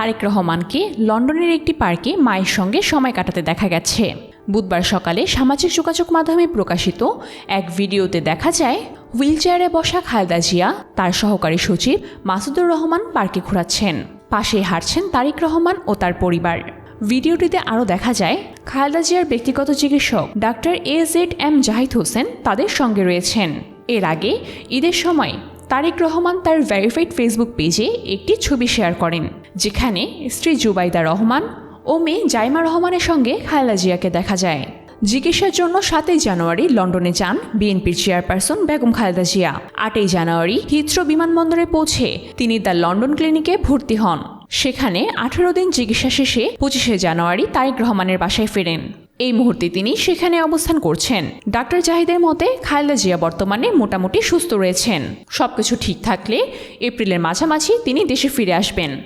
তারেক রহমানকে লন্ডনের একটি পার্কে মায়ের সঙ্গে সময় কাটাতে দেখা গেছে। বুধবার সকালে সামাজিক যোগাযোগ মাধ্যমে প্রকাশিত এক ভিডিওতে দেখা যায়, হুইলচেয়ারে বসা খালেদা জিয়া, তার সহকারী সচিব মাসুদুর রহমান পার্কে ঘোরাচ্ছেন। পাশে হাঁটছেন তারেক রহমান ও তার পরিবার। ভিডিওটিতে আরও দেখা যায়, খালেদা জিয়ার ব্যক্তিগত চিকিৎসক doctor A Z M Zahid Hossain তাদের সঙ্গে রয়েছেন। এর আগে ঈদের সময় তারেক রহমান তার ভেরিফাইড ফেসবুক পেজে একটি ছবি শেয়ার করেন। যেখানে স্ত্রী জুবাইদা রহমান ও মেয়ে জাইমা রহমানের সঙ্গে খালেদা জিয়াকে দেখা যায়। চিকিৎসার জন্য সাতই জানুয়ারি লন্ডনে যান বিএনপির চেয়ারপারসন বেগম খালেদা জিয়া। আটই জানুয়ারি হিথ্রো বিমানবন্দরে পৌঁছে তিনি দ্য লন্ডন ক্লিনিকে ভর্তি হন। সেখানে আঠারো দিন চিকিৎসা শেষে পঁচিশে জানুয়ারি তারেক রহমানের বাসায় ফেরেন। এই মুহূর্তে তিনি সেখানে অবস্থান করছেন। ডাক্তার জাহিদের মতে খালেদা জিয়া বর্তমানে মোটামুটি সুস্থ রয়েছেন। সবকিছু ঠিক থাকলে এপ্রিলের মাঝামাঝি তিনি দেশে ফিরে আসবেন।